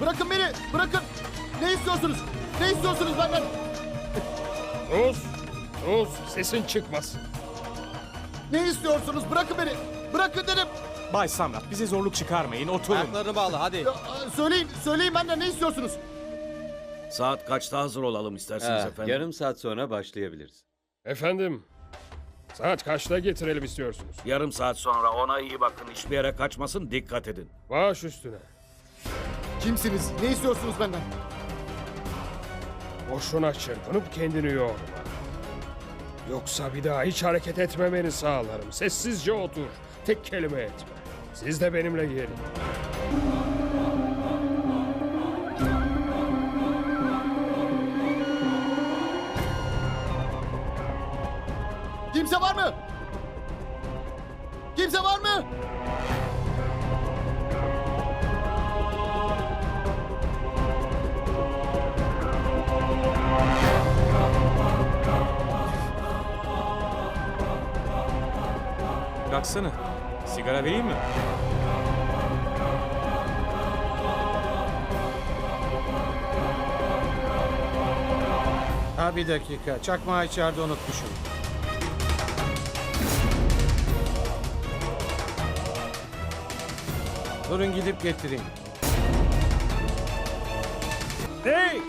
Bırakın beni. Bırakın. Ne istiyorsunuz? Ne istiyorsunuz benden? Sus! Sus! Sesin çıkmasın. Ne istiyorsunuz? Bırakın beni. Bırakın dedim. Bay Samrat bize zorluk çıkarmayın oturun. Ayaklarını bağla hadi. Ya, Söyleyin. Söyleyin benden ne istiyorsunuz? Saat kaçta hazır olalım isterseniz Ha, efendim? yarım saat sonra başlayabiliriz. Efendim, saat kaçta getirelim istiyorsunuz? Yarım saat sonra ona iyi bakın. Hiçbir yere kaçmasın dikkat edin. Baş üstüne. Kimsiniz? Ne istiyorsunuz benden? Boşuna çırpınıp kendini yorma. Yoksa bir daha hiç hareket etmemeni sağlarım. Sessizce otur. Tek kelime etme. Siz de benimle gelin. Kimse var mı? Kimse var mı? Bıraksana. Sigara vereyim mi? Ha bir dakika. Çakmağı içeride unutmuşum. Durun gidip getireyim. Hey!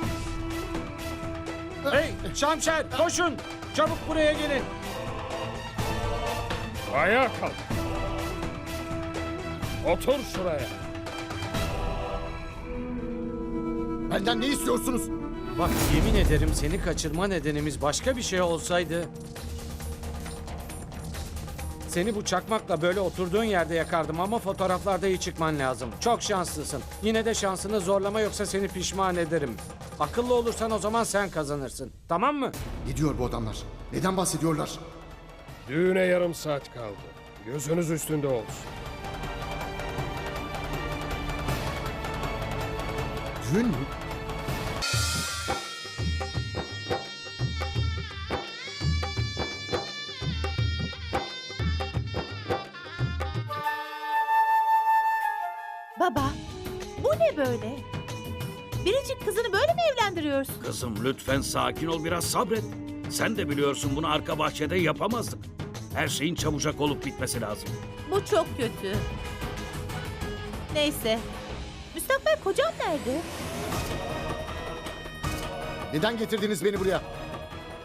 Hey! Şamşer koşun! Çabuk buraya gelin. Ayağa kalk. Otur şuraya. Benden ne istiyorsunuz? Bak yemin ederim seni kaçırma nedenimiz başka bir şey olsaydı... Seni bu çakmakla böyle oturduğun yerde yakardım ama fotoğraflarda iyi çıkman lazım. Çok şanslısın. Yine de şansını zorlama yoksa seni pişman ederim. Akıllı olursan o zaman sen kazanırsın. Tamam mı? Ne diyor bu adamlar? Neden bahsediyorlar? Düğüne yarım saat kaldı. Gözünüz üstünde olsun. Düğün mü? Baba, bu ne böyle? Biricik kızını böyle mi evlendiriyorsun? Kızım lütfen sakin ol biraz sabret. Sen de biliyorsun bunu arka bahçede yapamazdık. Her şeyin çabucak olup bitmesi lazım. Bu çok kötü. Neyse. Müstakbel kocam nerede? Neden getirdiniz beni buraya?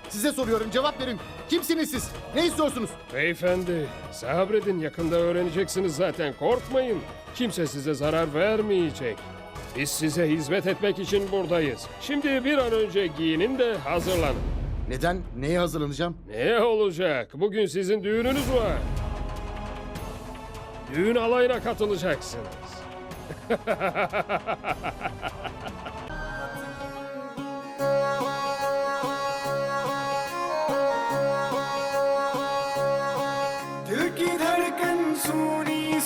Size soruyorum cevap verin. Kimsiniz siz? Ne istiyorsunuz? Beyefendi, sabredin yakında öğreneceksiniz zaten. Korkmayın. Kimse size zarar vermeyecek. Biz size hizmet etmek için buradayız. Şimdi bir an önce giyinin de hazırlanın. Neden? Neye hazırlanacağım? Ne olacak? Bugün sizin düğününüz var. Düğün alayına katılacaksınız. दिल की धड़कन सुनी